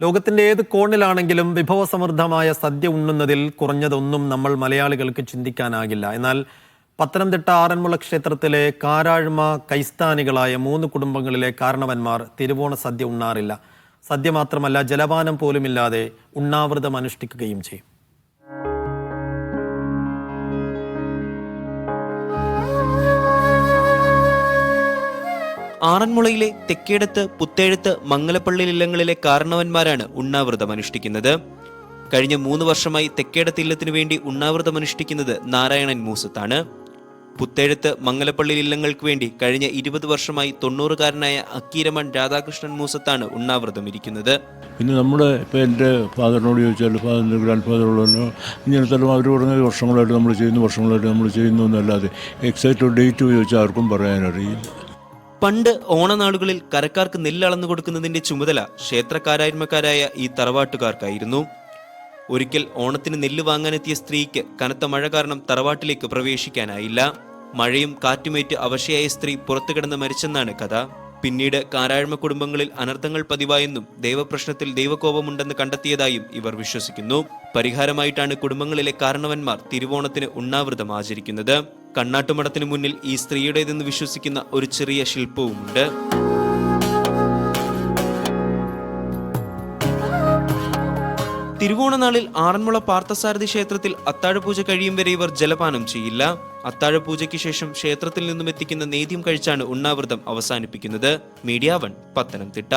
ലോകത്തിന്റെ ഏത് കോണിലാണെങ്കിലും വിഭവസമൃദ്ധമായ സദ്യ ഉണ്ണുന്നതിൽ കുറഞ്ഞതൊന്നും നമ്മൾ മലയാളികൾക്ക് ചിന്തിക്കാനാകില്ല. എന്നാൽ പത്തനംതിട്ട ആറന്മുള ക്ഷേത്രത്തിലെ കാരാഴ്മ കൈസ്ഥാനികളായ മൂന്ന് കുടുംബങ്ങളിലെ കാരണവന്മാർ തിരുവോണ സദ്യ ഉണ്ണാറില്ല. സദ്യ മാത്രമല്ല ജലപാനം പോലുമില്ലാതെ ഉണ്ണാവൃതം അനുഷ്ഠിക്കുകയും ചെയ്യും. ആറന്മുളയിലെ തെക്കേടത്ത് പുത്തേഴത്ത് മംഗലപ്പള്ളി ഇല്ലങ്ങളിലെ കാരണവന്മാരാണ് ഉണ്ണാവൃതം അനുഷ്ഠിക്കുന്നത്. കഴിഞ്ഞ മൂന്ന് വർഷമായി തെക്കേടത്ത് ഇല്ലത്തിനു വേണ്ടി ഉണ്ണാവൃതം അനുഷ്ഠിക്കുന്നത് നാരായണൻ മൂസത്താണ്. പുത്തേഴത്ത് മംഗലപ്പള്ളി ഇല്ലങ്ങൾക്ക് വേണ്ടി കഴിഞ്ഞ ഇരുപത് വർഷമായി തൊണ്ണൂറുകാരനായ അക്കീരമൺ രാധാകൃഷ്ണൻ മൂസത്താണ് ഉണ്ണാവൃതം ഇരിക്കുന്നത്. പിന്നെ നമ്മുടെ ഇപ്പോൾ എന്റെ ഫാദറിനോട് ചോദിച്ചാൽ ഫാദറിന്റെ ഗ്രാൻഡ് ഫാദറുള്ളവനോ ഇങ്ങനത്തെല്ലാം അവർ പറഞ്ഞത് വർഷങ്ങളായിട്ട് നമ്മൾ ചെയ്യുന്നു വർഷങ്ങളായിട്ട് നമ്മൾ ചെയ്യുന്നു എന്നല്ലാതെ എക്സാക്റ്റ് ഡേറ്റ് ചോദിച്ചാൽ ആർക്കും പറയാനറിയില്ല. പണ്ട് ഓണനാളുകളിൽ കരക്കാർക്ക് നെല്ല് അളന്നു കൊടുക്കുന്നതിന്റെ ചുമതല ക്ഷേത്രക്കാരായ്മക്കാരായ ഈ തറവാട്ടുകാർക്കായിരുന്നു. ഒരിക്കൽ ഓണത്തിന് നെല്ല് വാങ്ങാനെത്തിയ സ്ത്രീക്ക് കനത്ത മഴ കാരണം തറവാട്ടിലേക്ക് പ്രവേശിക്കാനായില്ല. മഴയും കാറ്റുമേറ്റ് അവശയായ സ്ത്രീ പുറത്തു കിടന്ന് മരിച്ചെന്നാണ് കഥ. പിന്നീട് കാരാഴ്മ കുടുംബങ്ങളിൽ അനർത്ഥങ്ങൾ പതിവായെന്നും ദൈവപ്രശ്നത്തിൽ ദൈവകോപമുണ്ടെന്ന് കണ്ടെത്തിയതായും ഇവർ വിശ്വസിക്കുന്നു. പരിഹാരമായിട്ടാണ് കുടുംബങ്ങളിലെ കാരണവന്മാർ തിരുവോണത്തിന് ഉണ്ണാവൃതം ആചരിക്കുന്നത്. കണ്ണാട്ടുമടത്തിനു മുന്നിൽ ഈ സ്ത്രീയുടേതെന്ന് വിശ്വസിക്കുന്ന ഒരു ചെറിയ ശില്പവുമുണ്ട്. തിരുവോണനാളിൽ ആറന്മുള പാർത്ഥസാരഥി ക്ഷേത്രത്തിൽ അത്താഴപൂജ കഴിയും വരെ ഇവർ ജലപാനം ചെയ്യില്ല. അത്താഴപൂജയ്ക്ക് ശേഷം ക്ഷേത്രത്തിൽ നിന്നും എത്തിക്കുന്ന നേദ്യം കഴിച്ചാണ് ഉണ്ണാവൃതം അവസാനിപ്പിക്കുന്നത്. Media one Pathanamthitta.